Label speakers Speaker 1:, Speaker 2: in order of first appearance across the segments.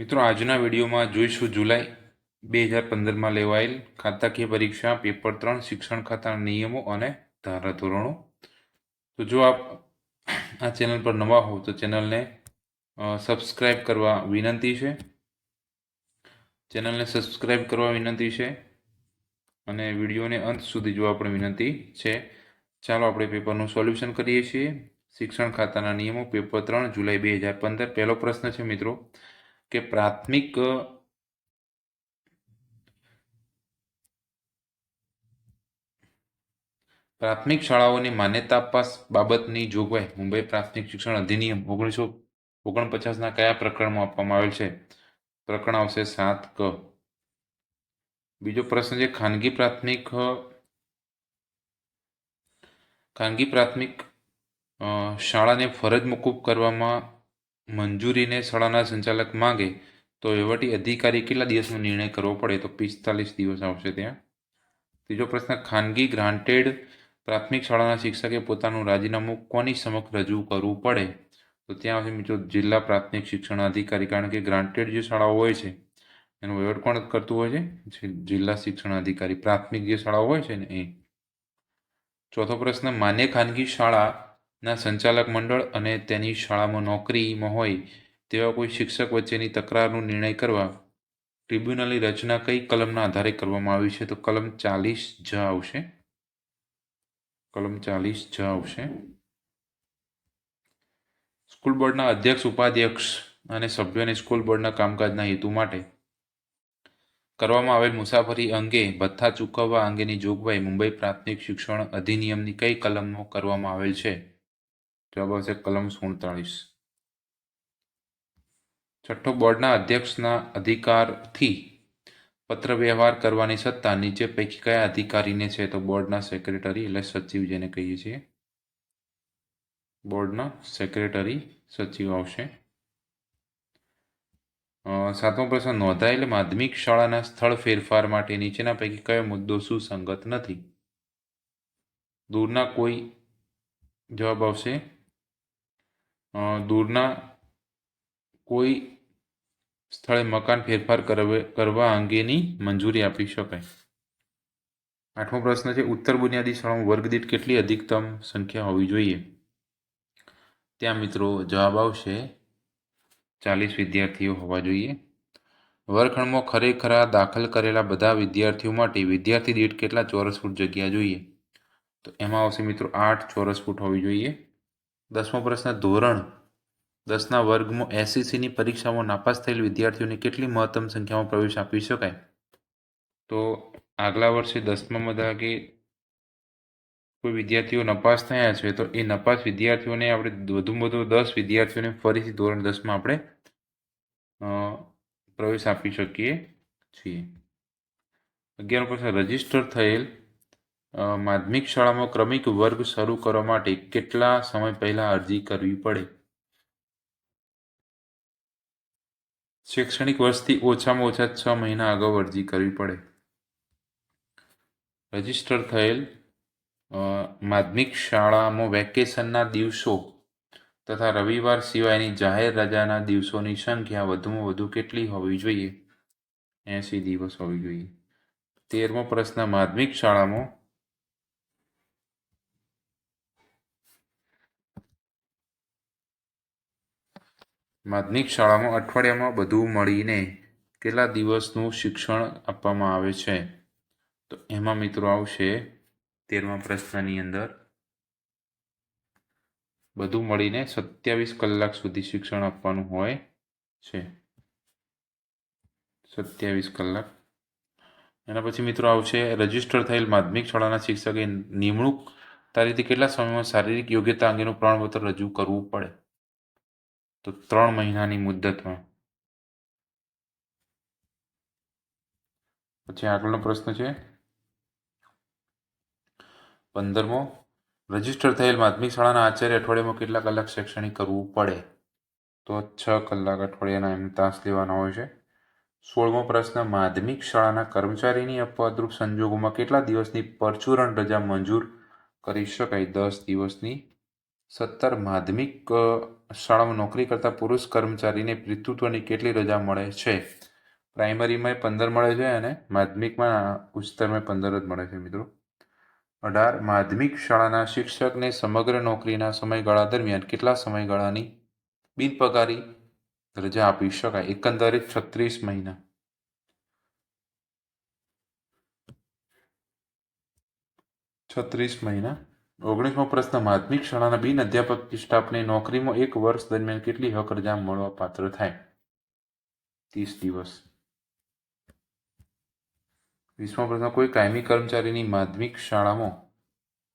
Speaker 1: મિત્રો, આજના વિડીયોમાં જોઈશું જુલાઈ બે હજાર પંદરમાં લેવાયેલ ખાતાકીય પરીક્ષા, પેપર ત્રણ, શિક્ષણ ખાતાના નિયમો અને ધારાધોરણો. તો જો આપ આ ચેનલ પર નવા હો તો ચેનલને સબસ્ક્રાઈબ કરવા વિનંતી છે. ચેનલને સબસ્ક્રાઈબ કરવા વિનંતી છે અને વિડીયોને અંત સુધી જોવા પણ વિનંતી છે. ચાલો આપણે પેપરનું સોલ્યુશન કરીએ છીએ. શિક્ષણ ખાતાના નિયમો, પેપર ત્રણ, જુલાઈ બે હજાર પંદર. પહેલો પ્રશ્ન છે મિત્રો કે પ્રાથમિક પ્રાથમિક શાળાઓની માન્યતા આપવા બાબતની જોગવાઈ મુંબઈ પ્રાથમિક શિક્ષણ અધિનિયમ ઓગણીસો ઓગણપચાસના કયા પ્રકરણમાં આપવામાં આવેલ છે? પ્રકરણ આવશે સાત ક. બીજો પ્રશ્ન છે, ખાનગી પ્રાથમિક ખાનગી પ્રાથમિક શાળાને ફરજ મોકૂફ કરવામાં મંજૂરીને શાળાના સંચાલક માંગે તો વહીવટી અધિકારી કેટલા દિવસનો નિર્ણય કરવો પડે? તો પિસ્તાલીસ દિવસ આવશે ત્યાં. ત્રીજો પ્રશ્ન, ખાનગી ગ્રાન્ટેડ પ્રાથમિક શાળાના શિક્ષકે પોતાનું રાજીનામું કોની સમક્ષ રજૂ કરવું પડે? તો ત્યાં આવશે મિત્રો જિલ્લા પ્રાથમિક શિક્ષણ અધિકારી, કારણ કે ગ્રાન્ટેડ જે શાળાઓ હોય છે, એનો વહીવટ કોણ કરતું હોય છે? જિલ્લા શિક્ષણ અધિકારી, પ્રાથમિક જે શાળાઓ હોય છે ને એ. ચોથો પ્રશ્ન, માન્ય ખાનગી શાળાના સંચાલક મંડળ અને તેની શાળામાં નોકરીમાં હોય તેવા કોઈ શિક્ષક વચ્ચેની તકરારનો નિર્ણય કરવા ટ્રિબ્યુનલની રચના કઈ કલમના આધારે કરવામાં આવી છે? તો કલમ ચાલીસ જ આવશે. કલમ ચાલીસ જ આવશે. સ્કૂલ બોર્ડના અધ્યક્ષ, ઉપાધ્યક્ષ અને સભ્યોને સ્કૂલ બોર્ડના કામકાજના હેતુ માટે કરવામાં આવેલ મુસાફરી અંગે ભથ્થા ચૂકવવા અંગેની જોગવાઈ મુંબઈ પ્રાથમિક શિક્ષણ અધિનિયમની કઈ કલમો કરવામાં આવેલ છે? જવાબ આવશે કલમ સુડતાલીસ છઠ્ઠો, બોર્ડના અધ્યક્ષના અધિકારથી પત્ર વ્યવહાર કરવાની સત્તા નીચે પૈકી કયા અધિકારીને છે? તો બોર્ડના સેક્રેટરી એટલે સચિવ જેને કહીએ છીએ. બોર્ડના સેક્રેટરી સચિવ આવશે. સાતમો પ્રશ્ન, નોંધાયેલ માધ્યમિક શાળાના સ્થળ ફેરફાર માટે નીચેના પૈકી કયો મુદ્દો સુસંગત નથી? દૂરના કોઈ જવાબ આવશે. દૂરના કોઈ સ્થળે મકાન ફેરફાર કરવે- અંગેની મંજૂરી આપી શકાય. આઠમો પ્રશ્ન છે, ઉત્તર બુનિયાદી શાળામાં વર્ગ દીઠ કેટલી અધિકતમ સંખ્યા હોવી જોઈએ? ત્યાં મિત્રો જવાબ આવશે, ચાલીસ વિદ્યાર્થીઓ હોવા જોઈએ. વર્ગખંડમાં ખરેખર દાખલ કરેલા બધા વિદ્યાર્થીઓ માટે વિદ્યાર્થી દીઠ કેટલા ચોરસ ફૂટ જગ્યા જોઈએ? તો એમાં આવશે મિત્રો આઠ ચોરસ ફૂટ હોવી જોઈએ. દસમો પ્રશ્ન, ધોરણ દસના વર્ગમાં એસસીસીની પરીક્ષામાં નાપાસ થયેલ વિદ્યાર્થીઓને કેટલી મહત્તમ સંખ્યામાં પ્રવેશ આપી શકાય? તો આગલા વર્ષે દસમામાં ધારો કે કોઈ વિદ્યાર્થીઓ નપાસ થયા છે, તો એ નપાસ વિદ્યાર્થીઓને આપણે વધુમાં વધુ દસ વિદ્યાર્થીઓને ફરીથી ધોરણ દસમાં આપણે પ્રવેશ આપી શકીએ છીએ. અગિયાર પ્રશ્ન, રજિસ્ટર થયેલ માધ્યમિક શાળામાં ક્રમિક વર્ગ શરૂ કરવા માટે કેટલા સમય પહેલા અરજી કરવી પડે? શૈક્ષણિક વર્ષથી ઓછામાં ઓછા છ મહિના અગાઉ અરજી કરવી પડે. રજિસ્ટર થયેલ માધ્યમિક શાળામાં વેકેશનના દિવસો તથા રવિવાર સિવાયની જાહેર રજાના દિવસોની સંખ્યા વધુમાં વધુ કેટલી હોવી જોઈએ? એંસી દિવસ હોવી જોઈએ. તેરમો પ્રશ્ન, માધ્યમિક શાળામાં માધ્યમિક શાળામાં અઠવાડિયામાં બધું મળીને કેટલા દિવસનું શિક્ષણ આપવામાં આવે છે? તો એમાં મિત્રો આવશે તેરમા પ્રશ્નની અંદર. બધું મળીને સત્યાવીસ કલાક સુધી શિક્ષણ આપવાનું હોય છે. સત્યાવીસ કલાક. એના પછી મિત્રો આવશે રજિસ્ટર થયેલ માધ્યમિક શાળાના શિક્ષકે નિમણૂક તારીખથી કેટલા સમયમાં શારીરિક યોગ્યતા અંગેનું પ્રમાણપત્ર રજૂ કરવું પડે? તો ત્રણ મહિનાની મુદ્દતમાં. પછી આગળનો પ્રશ્ન છે. પંદરમો, રજિસ્ટર થયેલ માધ્યમિક શાળાના આચાર્ય અઠવાડિયામાં કેટલા કલાક શૈક્ષણિક કરવું પડે? તો છ કલાક અઠવાડિયાના એમ તાસ લેવાના હોય છે. સોળમો પ્રશ્ન, માધ્યમિક શાળાના કર્મચારીની અપવાદરૂપ સંજોગોમાં કેટલા દિવસની પરચુરણ રજા મંજૂર કરી શકાય? દસ દિવસની. સત્તર, માધ્યમિક શાળામાં નોકરી કરતા પુરુષ કર્મચારીને પિતૃત્વની કેટલી રજા મળે છે? પ્રાઇમરીમાં પંદર મળે છે અને માધ્યમિકમાં ઉચ્ચતરમાં પંદર જ મળે છે મિત્રો. અઢાર, માધ્યમિક શાળાના શિક્ષકને સમગ્ર નોકરીના સમયગાળા દરમિયાન કેટલા સમયગાળાની બિનપગારી રજા આપી શકાય? એકંદરે છત્રીસ મહિના. છત્રીસ મહિના. ઓગણીસમો પ્રશ્ન, માધ્યમિક શાળાના બિન અધ્યાપક સ્ટાફને નોકરીમાં એક વર્ષ દરમિયાન કેટલી હક રજા મળવા પાત્ર થાય? ત્રીસ દિવસ. વીસમો પ્રશ્ન, કોઈ કાયમી કર્મચારીની માધ્યમિક શાળામાં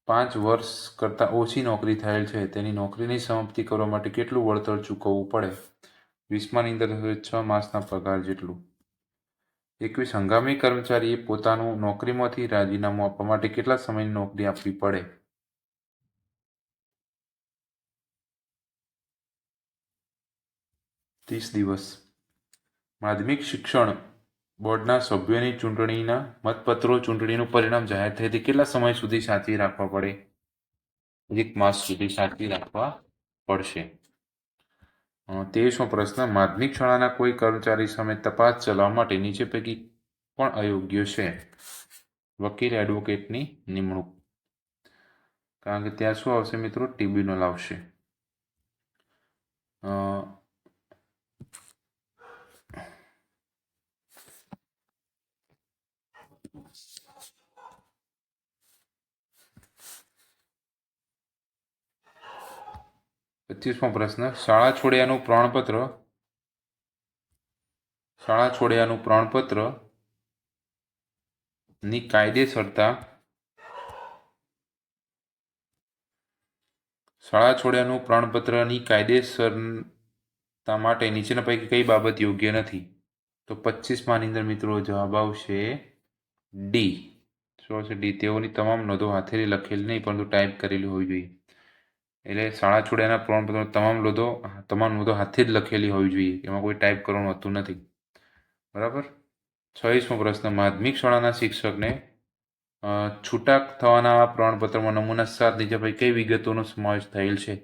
Speaker 1: પાંચ વર્ષ કરતાં ઓછી નોકરી થયેલ છે, તેની નોકરીની સમાપ્તિ કરવા માટે કેટલું વળતર ચૂકવવું પડે? વીસમાની અંદર છ માસના પગાર જેટલું. એકવીસ, હંગામી કર્મચારીએ પોતાનું નોકરીમાંથી રાજીનામું આપવા માટે કેટલા સમયની નોકરી આપવી પડે? ત્રીસ દિવસ. માધ્યમિક શિક્ષણ બોર્ડના સભ્યોની ચૂંટણીના મતપત્રો ચૂંટણીનું પરિણામ જાહેર થાય તે કેટલા સમય સુધી સાચવી રાખવા પડે? એક માસ સુધી સાચવી રાખવા પડશે. તેવીસમો પ્રશ્ન. માધ્યમિક શાળાના કોઈ કર્મચારી સામે તપાસ ચલાવવા માટે નીચે પૈકી પણ અયોગ્ય છે? વકીલ, એડવોકેટની નિમણૂક. કારણ કે ત્યાં શું આવશે મિત્રો? ટ્રિબ્યુનલ આવશે. પચીસમો પ્રશ્ન. શાળા છોડ્યાનું પ્રમાણપત્ર. શાળા છોડ્યાનું પ્રમાણપત્ર. ની કાયદેસરતા. શાળા છોડ્યાનું પ્રમાણપત્રની કાયદેસરતા માટે નીચેના પૈકી કઈ બાબત યોગ્ય નથી? તો પચીસમાંની અંદર મિત્રો જવાબ આવશે ડી. શું આવશે? ડી. તેઓની તમામ નોંધો હાથેથી લખેલી નહીં, પરંતુ ટાઈપ કરેલી હોવી જોઈએ. એટલે શાળા છોડ્યાના પ્રમાણપત્ર તમામ લોધો તમામ નોંધો હાથે જ લખેલી હોવી જોઈએ. એમાં કોઈ ટાઈપ કરવાનું હોતું નથી. બરાબર? છવ્વીસમો પ્રશ્ન. માધ્યમિક શાળાના શિક્ષકને છૂટાક છૂટા થવાના પ્રમાણપત્રમાં નમૂના સાત નીચે ભાઈ કઈ વિગતોનો સમાવેશ થયેલ છે?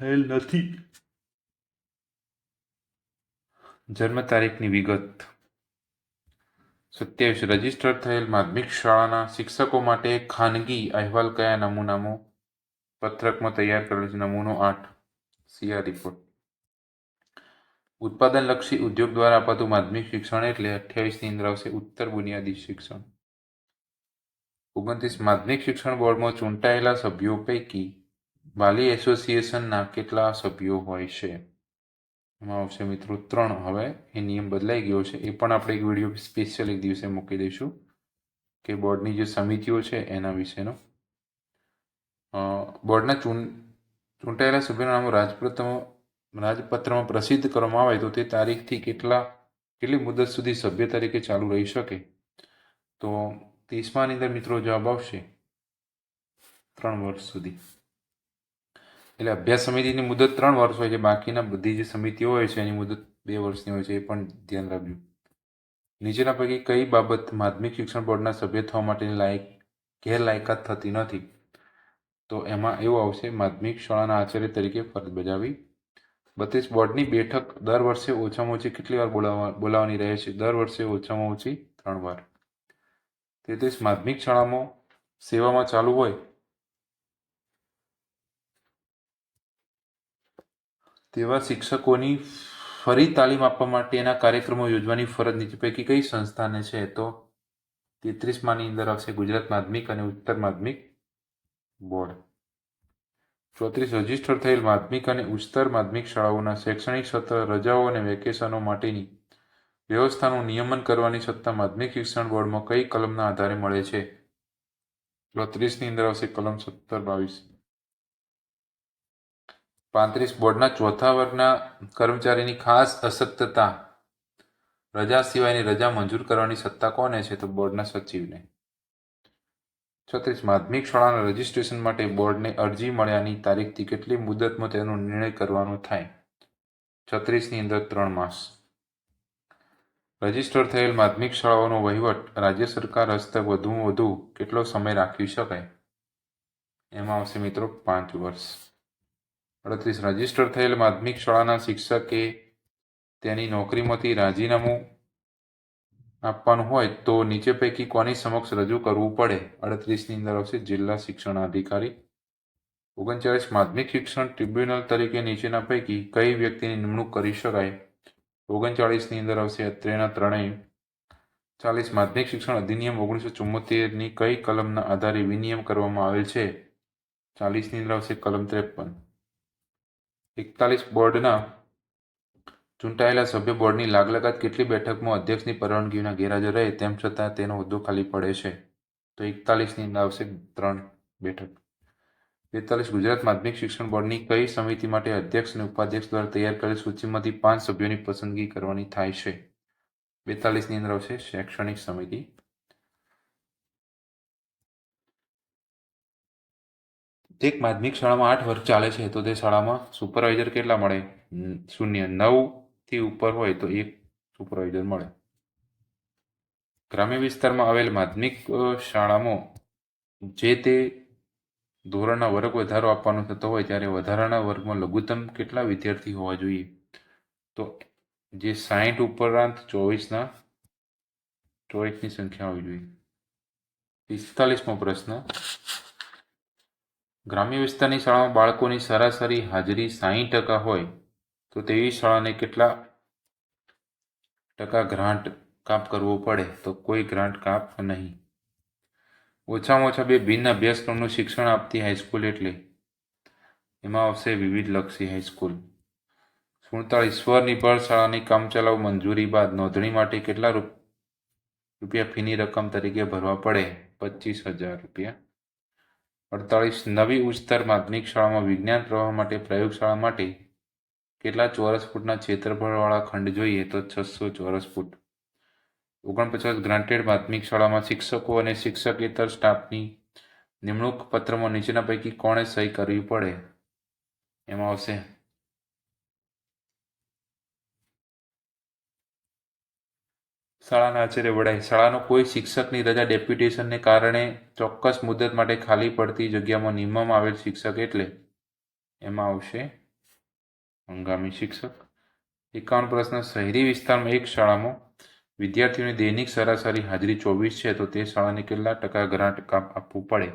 Speaker 1: થયેલ નથી. જન્મ તારીખની વિગત. સત્યાવીસ. રજિસ્ટર થયેલ માધ્યમિક શાળાના શિક્ષકો માટે ખાનગી અહેવાલ કયા નમૂનામાં પત્રકમાં તૈયાર કરેલ છે. નમૂનો આઠ. સીઆર રિપોર્ટ ઉત્પાદનલક્ષી ઉદ્યોગ દ્વારા અપાતું માધ્યમિક શિક્ષણ એટલે અઠ્યાવીસની અંદર આવશે ઉત્તર બુનિયાદી શિક્ષણ. ઓગણત્રીસ. માધ્યમિક શિક્ષણ બોર્ડમાં ચૂંટાયેલા સભ્યો પૈકી વાલી એસોસિએશનના કેટલા સભ્યો હોય છે? એમાં આવશે મિત્રો ત્રણ. હવે એ નિયમ બદલાઈ ગયો છે. એ પણ આપણે એક વીડિયો સ્પેશિયલ એક દિવસે મૂકી દઈશું કે બોર્ડની જે સમિતિઓ છે એના વિશેનો. બોર્ડના ચૂં ચૂંટાયેલા સભ્યોના નામો રાજપત્રમાં રાજપત્રમાં પ્રસિદ્ધ કરવામાં આવે તો તે તારીખથી કેટલા, કેટલી મુદત સુધી સભ્ય તરીકે ચાલુ રહી શકે? તો ત્રીસમાની અંદર મિત્રો જવાબ આવશે ત્રણ વર્ષ સુધી. એટલે અભ્યાસ સમિતિની મુદત ત્રણ વર્ષ હોય છે, બાકીના બધી જે સમિતિઓ હોય છે, એની મુદત બે વર્ષની હોય છે, એ પણ ધ્યાન રાખજો. નીચેના પૈકી કઈ બાબત માધ્યમિક શિક્ષણ બોર્ડના સભ્ય થવા માટેની લાયક, ગેરલાયકાત થતી નથી? તો એમાં એવું આવશે, માધ્યમિક શાળાના આચાર્ય તરીકે ફરજ બજાવી. બત્રીસ, બોર્ડની બેઠક દર વર્ષે ઓછામાં ઓછી કેટલી વાર બોલાવવા, બોલાવવાની રહે છે? દર વર્ષે ઓછામાં ઓછી ત્રણ વાર. તેત્રીસ, માધ્યમિક શાળામાં સેવામાં ચાલુ હોય. તેવા શિક્ષકોની ફરી તાલીમ આપવા માટેના કાર્યક્રમો યોજવાની ફરજ નીચે પૈકી કઈ સંસ્થાને છે? તો તેત્રીસમાંની અંદર આવશે ગુજરાત માધ્યમિક અને ઉત્તર માધ્યમિક. બોર્ડ. ચોત્રીસ, રજિસ્ટર થયેલ માધ્યમિક અને ઉચ્ચતર માધ્યમિક શાળાઓના શૈક્ષણિક સત્ર, રજાઓ અને વેકેશનો માટેની વ્યવસ્થાનું નિયમન કરવાની સત્તા માધ્યમિક શિક્ષણ બોર્ડમાં કઈ કલમના આધારે મળે છે? ચોત્રીસની અંદર આવશે કલમ સત્તર, બાવીસ. પાંત્રીસ, બોર્ડના ચોથા વર્ગના કર્મચારીની ખાસ અસક્તતા રજા સિવાયની રજા મંજૂર કરવાની સત્તા કોને છે? તો બોર્ડના સચિવને. છત્રીસ માધ્યમિક શાળાના રજિસ્ટ્રેશન માટે બોર્ડને અરજી મળ્યાની તારીખથી કેટલી મુદતમાં તેનો નિર્ણય કરવાનો થાય? છત્રીસની અંદર ત્રણ માસ. રજિસ્ટર થયેલ માધ્યમિક શાળાઓનો વહીવટ રાજ્ય સરકાર હસ્તે વધુમાં વધુ કેટલો સમય રાખી શકાય? એમાં આવશે મિત્રો પાંચ વર્ષ. અડત્રીસ, રજિસ્ટર થયેલ માધ્યમિક શાળાના શિક્ષકે તેની નોકરીમાંથી રાજીનામું આપવાનું હોય તો નીચે પૈકી કોની સમક્ષ રજૂ કરવું પડે? અડત્રીસની અંદર આવશે જિલ્લા શિક્ષણ અધિકારી. ઓગણચાળીસ, માધ્યમિક શિક્ષણ ટ્રિબ્યુનલ તરીકે નીચેના પૈકી કઈ વ્યક્તિની નિમણૂક કરી શકાય? ઓગણચાળીસની અંદર આવશે અત્રેના ત્રણેય. ચાલીસ, માધ્યમિક શિક્ષણ અધિનિયમ ઓગણીસો ચુમ્મોતેરની કઈ કલમના આધારે વિનિયમ કરવામાં આવેલ છે? ચાલીસની અંદર આવશે કલમ ત્રેપન. એકતાલીસ બોર્ડના ચૂંટાયેલા સભ્ય બોર્ડની લાગલગાત કેટલી બેઠકમાં અધ્યક્ષની પરવાનગી વિના ગેરહાજર રહે તેમ છતાં તેનો હોદ્દો ખાલી પડે છે. તો એકતાલીસની અંદર આવશે ત્રણ બેઠક. બેતાલીસ ગુજરાત માધ્યમિક શિક્ષણ બોર્ડની કઈ સમિતિ માટે અધ્યક્ષ અને ઉપાધ્યક્ષ દ્વારા તૈયાર કરેલ સૂચિમાંથી પાંચ સભ્યોની પસંદગી કરવાની થાય છે? બેતાલીસની અંદર આવશે શૈક્ષણિક સમિતિ. એક માધ્યમિક શાળામાં આઠ વર્ગ ચાલે છે તો તે શાળામાં સુપરવાઇઝર કેટલા મળે? શૂન્ય, નવ. થી ઉપર હોય તો એક સુપરવાઇઝર મળે. ગ્રામ્ય વિસ્તારમાં આવેલ માધ્યમિક શાળામાં જે તે ધોરણના વર્ગ વધારો આપવાનો થતો હોય ત્યારે વધારાના વર્ગમાં લઘુત્તમ કેટલા વિદ્યાર્થી હોવા જોઈએ? તો જે સાહીઠ ઉપરાંત ચોવીસના, ચોવીસની સંખ્યા હોવી જોઈએ. પિસ્તાલીસમો પ્રશ્ન. ગ્રામ્ય વિસ્તારની શાળામાં બાળકોની સરાસરી હાજરી સાહીઠ ટકા હોય તો તેવી શાળાને કેટલા ટકા ગ્રાન્ટ કાપ કરવો પડે? તો કોઈ ગ્રાન્ટ કાપ નહીં. ઓછામાં ઓછા બે ભિન્ન અભ્યાસક્રમનું શિક્ષણ આપતી હાઈસ્કૂલ એટલે? એમાં આવશે વિવિધલક્ષી હાઈસ્કૂલ. સુડતાલીસ સ્વનિર્ભર શાળાની કામચલાઉ મંજૂરી બાદ નોંધણી માટે કેટલા રૂપ- રૂપિયા ફીની રકમ તરીકે ભરવા પડે? પચીસ હજાર રૂપિયા. અડતાળીસ નવી ઉચ્ચતર માધ્યમિક શાળામાં વિજ્ઞાન પ્રવાહ માટે પ્રયોગશાળા માટે કેટલા ચોરસ ફૂટના ક્ષેત્રફળવાળા ખંડ જોઈએ તો છસો ચોરસ ફૂટ. ઓગણપચાસ ગ્રાન્ટેડ માધ્યમિક શાળામાં શિક્ષકો અને શિક્ષકેતર સ્ટાફની નિમણૂક પત્રમાં નીચેના પૈકી કોણે સહી કરવી પડે? એમાં આવશે. શાળાના આચાર્ય વડાય શાળાનો કોઈ શિક્ષકની રજા ડેપ્યુટેશનને કારણે ચોક્કસ મુદત માટે ખાલી પડતી જગ્યામાં નિમવામાં આવેલ શિક્ષક એટલે? એમાં આવશે. હંગામી શિક્ષક. એકાવન પ્રશ્ન શહેરી વિસ્તારમાં એક શાળામાં વિદ્યાર્થીઓની દૈનિક સરાસરી હાજરી ચોવીસ છે, તો તે શાળાને કેટલા ટકા ગ્રાન્ટ કામ આપવું પડે?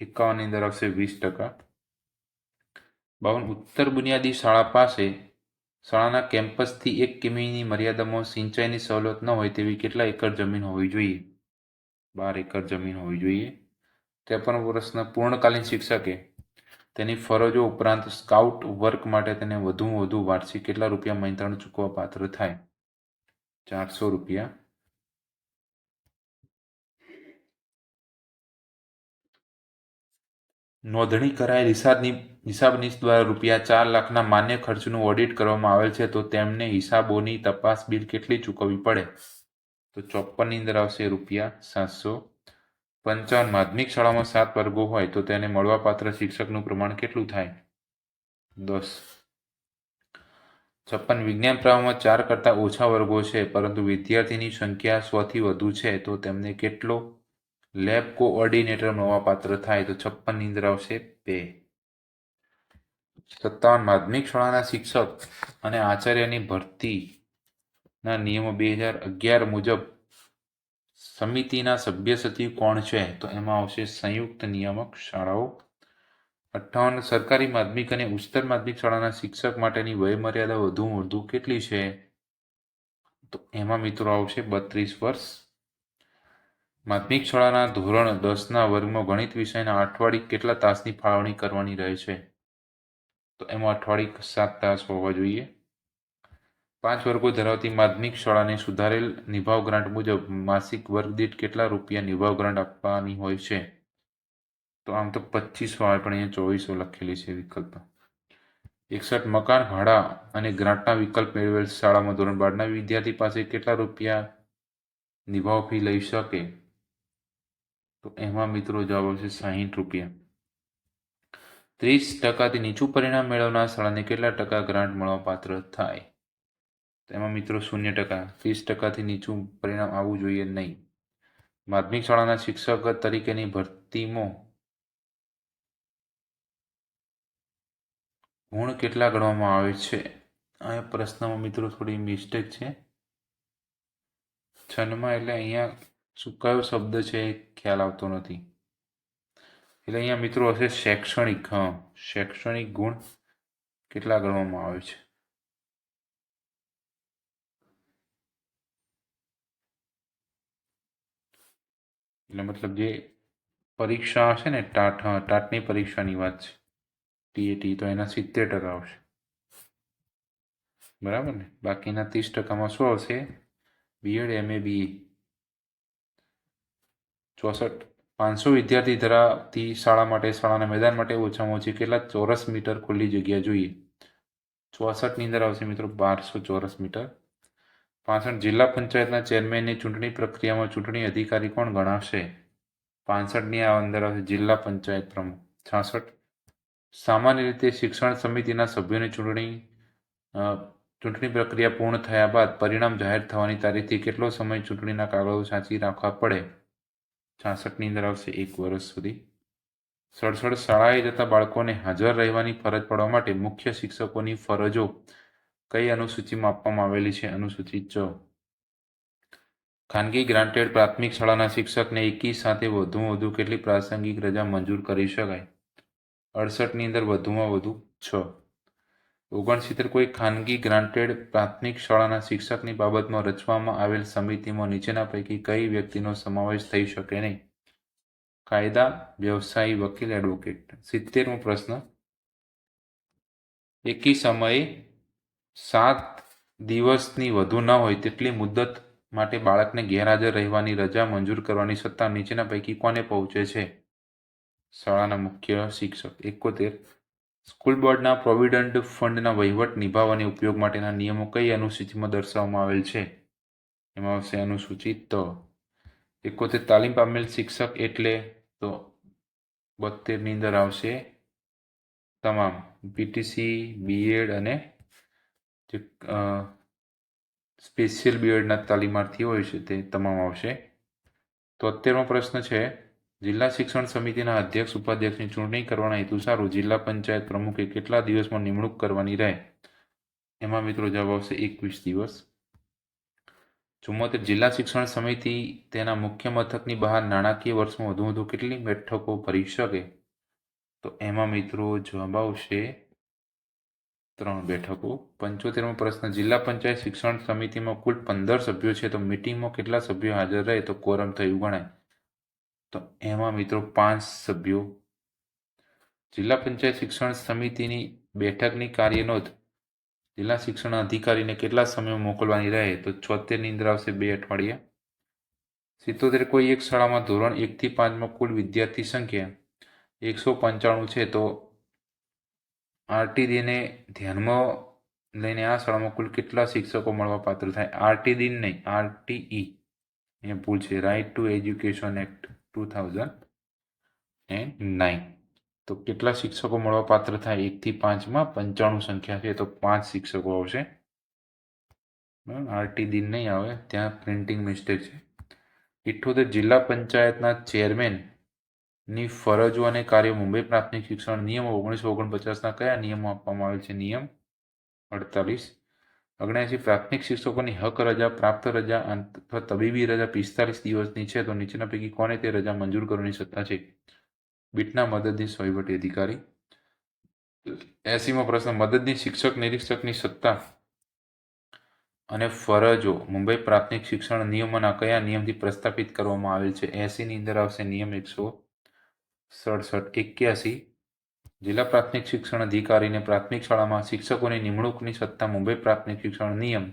Speaker 1: એકાવનની અંદર આવશે વીસ ટકા. બાવન, ઉત્તર બુનિયાદી શાળા પાસે શાળાના કેમ્પસથી એક કિમીની મર્યાદામાં સિંચાઈની સવલત ન હોય તેવી કેટલા એકર જમીન હોવી જોઈએ? બાર એકર જમીન હોવી જોઈએ. ત્રેપન વર્ષના પૂર્ણકાલીન શિક્ષકે તેની ફરજો ઉપરાંત સ્કાઉટ વર્ક માટે તેને વધુમાં વધુ વાર્ષિક કેટલા રૂપિયા મહેનતાણું ચૂકવવા પાત્ર થાય? ચારસો રૂપિયા. નોંધણી કરાયેલ હિસાબની હિસાબનીશ દ્વારા રૂપિયા ચાર લાખના માન્ય ખર્ચનું ઓડિટ કરવામાં આવેલ છે, તો તેમને હિસાબોની તપાસ બિલ કેટલી ચૂકવવી પડે? તો ચોપ્પનની અંદર આવશે રૂપિયા સાતસો પંચાવન માધ્યમિક શાળામાં સાત વર્ગો હોય તો તેને મળવાપાત્ર શિક્ષકનું પ્રમાણ કેટલું થાય? દસ. છપ્પન. વિજ્ઞાન પ્રવાહમાં ચાર કરતાં ઓછા વર્ગો છે, પરંતુ વિદ્યાર્થીની સંખ્યા સોથી વધુ છે, તો તેમને કેટલો? લેબ કોઓર્ડિનેટર મળવાપાત્ર થાય તો છપ્પન અંદર આવશે બે. સત્તાવન. માધ્યમિક શાળાના શિક્ષક અને આચાર્યની ભરતીના નિયમો બે હજાર અગિયાર મુજબ સમિતિના સભ્ય સચિવ કોણ છે? તો એમાં આવશે સંયુક્ત નિયામક શાળાઓ. અઠ્ઠાવન, સરકારી માધ્યમિક અને ઉચ્ચતર માધ્યમિક શાળાના શિક્ષક માટેની વયમર્યાદા વધુ વધુ કેટલી છે? તો એમાં મિત્રો આવશે બત્રીસ વર્ષ. માધ્યમિક શાળાના ધોરણ દસના વર્ગમાં ગણિત વિષયના અઠવાડિક કેટલા તાસની ફાળવણી કરવાની રહે છે? તો એમાં અઠવાડિક સાત તાસ હોવા જોઈએ. પાંચ વર્ગો ધરાવતી માધ્યમિક શાળાને સુધારેલ નિભાવ ગ્રાન્ટ મુજબ માસિક વર્ગ દીઠ કેટલા રૂપિયા નિભાવ ગ્રાન્ટ આપવાની હોય છે? તો આમ તો પચીસો આવે પણ અહીંયા ચોવીસો લખેલી છે વિકલ્પ. એકસઠ મકાન, ભાડા અને ગ્રાન્ટના વિકલ્પ મેળવેલ શાળામાં ધોરણ બારના વિદ્યાર્થી પાસે કેટલા રૂપિયા નિભાવ ફી લઈ શકે? તો એમાં મિત્રો જવાબ આવશે સાહીઠ રૂપિયા. ત્રીસ ટકાથી નીચું પરિણામ મેળવનાર શાળાને કેટલા ટકા ગ્રાન્ટ મળવા પાત્ર થાય? તો એમાં મિત્રો શૂન્ય ટકા ત્રીસ ટકાથી નીચું પરિણામ આવવું જોઈએ નહીં. માધ્યમિક શાળાના શિક્ષક તરીકેની ભરતીમાં. ગુણ કેટલા ગણવામાં આવે છે? આ પ્રશ્નમાં મિત્રો થોડી મિસ્ટેક છે. છનમાં એટલે અહીંયા શું કયો શબ્દ છે એ ખ્યાલ આવતો નથી. એટલે અહીંયા મિત્રો હશે શૈક્ષણિક, હા, શૈક્ષણિક ગુણ કેટલા ગણવામાં આવે છે? એટલે મતલબ જે પરીક્ષા હશે ને, ટાટ ટાટની પરીક્ષાની વાત છે. ટીએટી તો એના સિત્તેર ટકા આવશે. બરાબર ને? બાકીના ત્રીસ ટકામાં શું આવશે? બીએડ એમએ બી ચોસઠ, પાંચસો વિદ્યાર્થી ધરાવતી શાળા માટે, શાળાના મેદાન માટે ઓછામાં ઓછી કેટલા ચોરસ મીટર ખુલ્લી જગ્યા જોઈએ? ચોસઠની અંદર આવશે મિત્રો બારસો ચોરસ મીટર. પાસઠ જિલ્લા પંચાયતના ચેરમેનની ચૂંટણી પ્રક્રિયામાં ચૂંટણી અધિકારી કોણ ગણાશે? પાંસઠની આ અંદર આવશે જિલ્લા પંચાયત પ્રમુખ. છાસઠ. સામાન્ય રીતે શિક્ષણ સમિતિના સભ્યોની ચૂંટણી ચૂંટણી પ્રક્રિયા પૂર્ણ થયા બાદ પરિણામ જાહેર થવાની તારીખથી કેટલો સમય ચૂંટણીના કાગળો સાચી રાખવા પડે? છાસઠની અંદર આવશે એક વર્ષ સુધી. સડસડ શાળાએ જતા બાળકોને હાજર રહેવાની ફરજ પાડવા માટે મુખ્ય શિક્ષકોની ફરજો કઈ અનુસૂચિમાં આપવામાં આવેલી છે? અનુસૂચિ ચ ખાનગી ગ્રાન્ટેડ પ્રાથમિક શાળાના શિક્ષકને એકી સાથે વધુમાં વધુ કેટલી પ્રાસંગિક રજા મંજૂર કરી શકાય? અડસઠની અંદર વધુમાં વધુ છ. ઓગણસિત્તેર કોઈ ખાનગી ગ્રાન્ટેડ પ્રાથમિક શાળાના શિક્ષકની બાબતમાં રચવામાં આવેલ સમિતિમાં નીચેના પૈકી કઈ વ્યક્તિનો સમાવેશ થઈ શકે નહીં? કાયદા, વ્યવસાયી, વકીલ, એડવોકેટ. સિત્તેરમો પ્રશ્ન. એકી સમયે સાત દિવસની વધુ ન હોય તેટલી મુદ્દત માટે બાળકને ગેરહાજર રહેવાની રજા મંજૂર કરવાની સત્તા નીચેના પૈકી કોને પહોંચે છે? શાળાના મુખ્ય શિક્ષક એકોતેર. સ્કૂલ બોર્ડના પ્રોવિડન્ટ ફંડના વહીવટ નિભાવવાની ઉપયોગ માટેના નિયમો કઈ અનુસૂચિમાં દર્શાવવામાં આવેલ છે? એમાં આવશે અનુસૂચિત તો એકોતેર તાલીમ પામેલ શિક્ષક એટલે તો બોતેરની અંદર આવશે તમામ પીટીસી, બીએડ અને જે સ્પેશિયલ બીએડના તાલીમાર્થીઓ હોય છે તે તમામ આવશે. તોતેરમો પ્રશ્ન છે, જિલ્લા શિક્ષણ સમિતિના અધ્યક્ષ ઉપાધ્યક્ષની ચૂંટણી કરવાના હેતુ સારું જિલ્લા પંચાયત પ્રમુખે કેટલા દિવસમાં નિમણૂક કરવાની રહે? એમાં મિત્રો જવાબ આવશે એકવીસ દિવસ. ચુમ્મોતેર, જિલ્લા શિક્ષણ સમિતિ તેના મુખ્ય મથકની બહાર નાણાકીય વર્ષમાં વધુ વધુ કેટલી બેઠકો ભરી શકે? તો એમાં મિત્રો જવાબ આવશે ત્રણ બેઠકો. પંચોતેરમો પ્રશ્ન, જિલ્લા પંચાયત શિક્ષણ સમિતિમાં કુલ પંદર સભ્યો છે, તો મિટિંગમાં કેટલા સભ્યો હાજર રહે તો કોરમ થયું ગણાય. તો એમાં મિત્રો પાંચ સભ્યો. જિલ્લા પંચાયત શિક્ષણ સમિતિની બેઠકની કાર્યનોંધ. જિલ્લા શિક્ષણ અધિકારીને કેટલા સમય મોકલવાની રહે તો છોતેરની અંદર આવશે બે અઠવાડિયા. સિત્તોતેર કોઈ એક શાળામાં ધોરણ એકથી પાંચમાં કુલ વિદ્યાર્થી સંખ્યા એકસો પંચાણું છે, તો આરટીડીને ધ્યાનમાં લઈને આ શાળામાં કુલ કેટલા શિક્ષકો મળવા પાત્ર થાય? આરટીડી નહીં, આરટીઈ. અહીંયા ભૂલ છે. Right to education act two thousand and nine તો કેટલા શિક્ષકો મળવા પાત્ર થાય? એકથી પાંચમાં પંચાણું સંખ્યા છે, તો પાંચ શિક્ષકો આવશે. આરટીડી નહીં આવે. ત્યાં પ્રિન્ટિંગ મિસ્ટેક છે. ઇઠોતેર જિલ્લા પંચાયતના ચેરમેન ની ફરજો અને કાર્ય મુંબઈ પ્રાથમિક શિક્ષણ નિયમ ઓગણીસો ઓગણપચાસના કયા નિયમો આપવામાં આવેલ છે? નિયમ અડતાલીસ. ઓગણએંસી પ્રાથમિક શિક્ષકોની હક રજા, પ્રાપ્ત રજા અથવા તબીબી રજા પિસ્તાલીસ દિવસની છે, તો નીચેના પૈકી કોને તે રજા મંજૂર કરવાની સત્તા છે? બીટના મદદનીશ વહીવટી અધિકારી. એસીમો પ્રશ્ન મદદની શિક્ષક નિરીક્ષકની સત્તા અને ફરજો મુંબઈ પ્રાથમિક શિક્ષણ નિયમોના કયા નિયમથી પ્રસ્થાપિત કરવામાં આવેલ છે? એસીની અંદર આવશે નિયમ એકસો સડસઠ એક્યાસી. જિલ્લા પ્રાથમિક શિક્ષણ અધિકારીને પ્રાથમિક શાળામાં શિક્ષકોની નિમણૂકની સત્તા મુંબઈ પ્રાથમિક શિક્ષણ નિયમ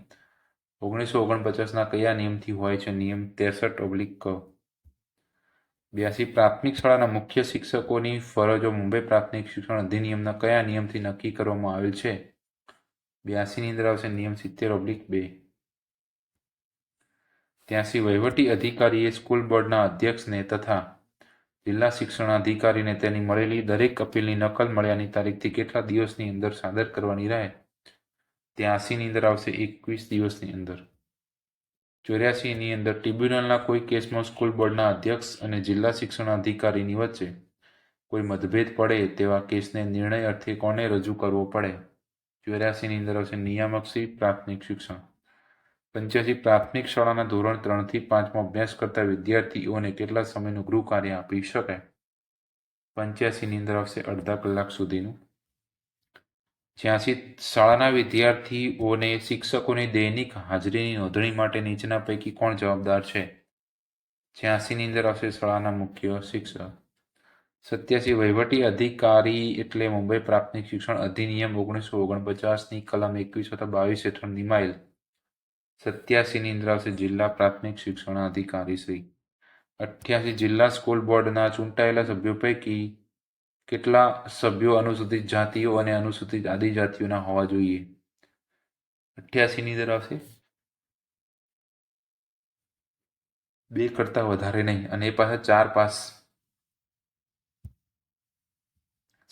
Speaker 1: ઓગણીસો ઓગણપચાસના કયા નિયમથી હોય છે? નિયમ ત્રેસઠ ઓબ્લિક ક. બ્યાસી. પ્રાથમિક શાળાના મુખ્ય શિક્ષકોની ફરજો મુંબઈ પ્રાથમિક શિક્ષણ અધિનિયમના કયા નિયમથી નક્કી કરવામાં આવેલ છે? બ્યાસીની અંદર આવશે નિયમ સિત્તેર ઓબ્લિક બે. ત્યાંસી. વહીવટી અધિકારીએ સ્કૂલ બોર્ડના અધ્યક્ષને તથા જિલ્લા શિક્ષણાધિકારીને તેની મળેલી દરેક અપીલની નકલ મળ્યાની તારીખથી કેટલા દિવસની અંદર સાદર કરવાની રહે? ત્યાંસીની અંદર આવશે એકવીસ દિવસની અંદર. ચોર્યાસીની અંદર ટ્રિબ્યુનલના કોઈ કેસમાં સ્કૂલ બોર્ડના અધ્યક્ષ અને જિલ્લા શિક્ષણાધિકારીની વચ્ચે કોઈ મતભેદ પડે તેવા કેસને નિર્ણય અર્થે કોને રજૂ કરવો પડે? ચોર્યાસીની અંદર આવશે નિયામક શ્રી પ્રાથમિક શિક્ષણ. પંચ્યાસી પ્રાથમિક શાળાના ધોરણ ત્રણથી પાંચમાં અભ્યાસ કરતા વિદ્યાર્થીઓને કેટલા સમયનું ગૃહ કાર્ય આપી શકાય? પંચ્યાસીની અંદર આવશે અડધા કલાક સુધીનું. જ્યાંસી શાળાના વિદ્યાર્થીઓને શિક્ષકોની દૈનિક હાજરીની નોંધણી માટે નીચેના પૈકી કોણ જવાબદાર છે? છ્યાસીની અંદર આવશે શાળાના મુખ્ય શિક્ષક. સત્યાસી વહીવટી અધિકારી એટલે મુંબઈ પ્રાથમિક શિક્ષણ અધિનિયમ ઓગણીસો ઓગણપચાસની કલમ એકવીસ તથા બાવીસ હેઠળ નિમાયેલ સત્યાસીની અંદર આવશે જિલ્લા પ્રાથમિક શિક્ષણ અધિકારી શ્રી. અઠ્યાસી જિલ્લા સ્કૂલ બોર્ડના ચૂંટાયેલા સભ્યો પૈકી કેટલા સભ્યો અનુસૂચિત જાતિઓ અને અનુસૂચિત આદિજાતિઓના હોવા જોઈએ? અઠ્યાસીની અંદર આવશે બે કરતાં વધારે નહીં અને એ પાછા ચાર પાસ.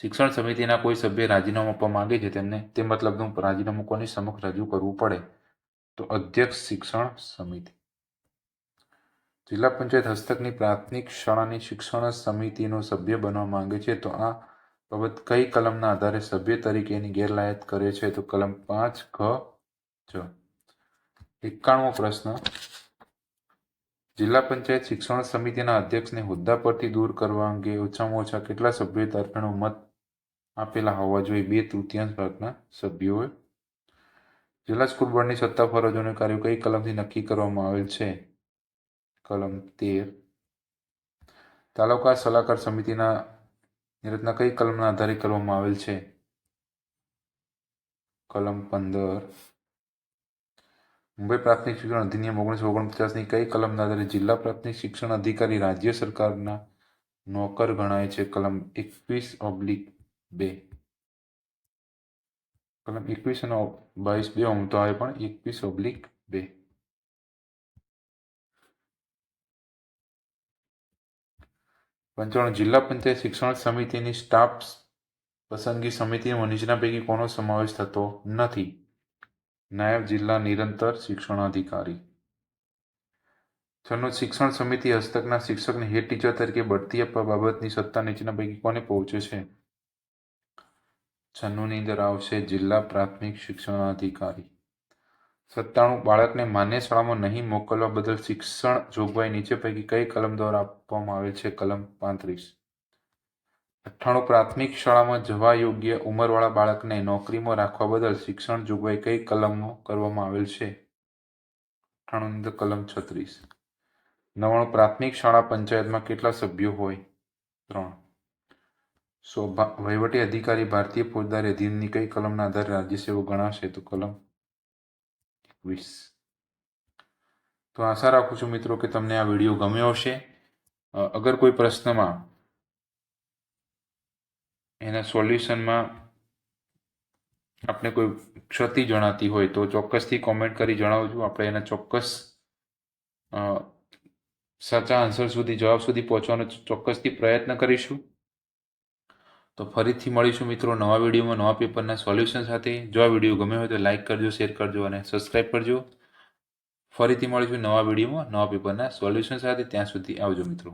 Speaker 1: શિક્ષણ સમિતિના કોઈ સભ્ય રાજીનામું આપવા માંગે છે તેમને તે મતલબનું રાજીનામું કોની સમક્ષ રજૂ કરવું પડે? તો અધ્યક્ષ શિક્ષણ સમિતિ. જિલ્લા પંચાયત હસ્તકની પ્રાથમિક શાળાની શિક્ષણ સમિતિનો સભ્ય બનવા માંગે છે, તો આ બાબત કઈ કલમના આધારે સભ્ય તરીકેની ગેરલાયત કરે છે? તો કલમ પાંચ ઘ છ એકાણમો પ્રશ્ન. જિલ્લા પંચાયત શિક્ષણ સમિતિના અધ્યક્ષને હોદ્દા પરથી દૂર કરવા અંગે ઓછામાં ઓછા કેટલા સભ્યો તરફેણો મત આપેલા હોવા જોઈએ? બે તૃતીયાંશ ભાગના સભ્યોએ જિલ્લા સ્કૂલ બોર્ડની સત્તા ફરજોને કાર્યો કઈ કલમથી નક્કી કરવામાં આવેલ છે? કલમ તેર. તાલુકા સલાહકાર સમિતિના નિરતના કઈ કલમના આધારે કરવામાં આવેલ છે? કલમ પંદર. મુંબઈ પ્રાથમિક શિક્ષણ અધિનિયમ ઓગણીસો ઓગણપચાસની કઈ કલમના આધારે જિલ્લા પ્રાથમિક શિક્ષણ અધિકારી રાજ્ય સરકારના નોકર ગણાય છે? કલમ એકવીસ ઓબ્લિક બે. કલમ એકવીસ અને બાવીસ બે આમ તો આવે પણ એકવીસ ઓબ્લિક બે. પંચાણું, જિલ્લા પંચાયત શિક્ષણ સમિતિની સ્ટાફ પસંદગી સમિતિમાં નીચેના પૈકી કોનો સમાવેશ થતો નથી? નાયબ જિલ્લા નિરંતર શિક્ષણ અધિકારી છનું શિક્ષણ સમિતિ હસ્તકના શિક્ષકને હેડ ટીચર તરીકે બઢતી આપવા બાબતની સત્તા નીચેના પૈકી કોને પહોંચે છે? છન્નુંની અંદર આવશે જિલ્લા પ્રાથમિક શિક્ષણાધિકારી. સત્તાણું બાળકને માન્ય શાળામાં નહીં મોકલવા બદલ શિક્ષણ જોગવાઈ નીચે પૈકી કઈ કલમ દ્વારા આપવામાં આવે છે? કલમ પાંત્રીસ. અઠ્ઠાણું પ્રાથમિક શાળામાં જવા યોગ્ય ઉંમરવાળા બાળકને નોકરીમાં રાખવા બદલ શિક્ષણ જોગવાઈ કઈ કલમમાં કરવામાં આવેલ છે? અઠ્ઠાણું કલમ છત્રીસ. નવાણું પ્રાથમિક શાળા પંચાયતમાં કેટલા સભ્યો હોય? ત્રણ. સો વહીવટી અધિકારી ભારતીય ફોજદારી અધિનિયમની કઈ કલમના આધારે રાજ્ય સેવક ગણાશે તો કલમ વીસ. તો આશા રાખું છું મિત્રો કે તમને આ વીડિયો ગમ્યો હશે. અગર કોઈ પ્રશ્નમાં એના સોલ્યુશનમાં આપણે કોઈ ક્ષતિ જણાતી હોય તો ચોક્કસથી કોમેન્ટ કરી જણાવજો. આપણે એના ચોક્કસ સાચા આન્સર સુધી, જવાબ સુધી પહોંચવાનો ચોક્કસથી પ્રયત્ન કરીશું. તો ફરીથી મળીશું મિત્રો નવા વિડીયોમાં, નવા પેપરના સોલ્યુશન સાથે. જો આ વીડિયો ગમ્યો હોય તો લાઇક કરજો, શેર કરજો અને સબસ્ક્રાઈબ કરજો. ફરીથી મળીશું નવા વિડીયોમાં, નવા પેપરના સોલ્યુશન સાથે. ત્યાં સુધી આવજો મિત્રો.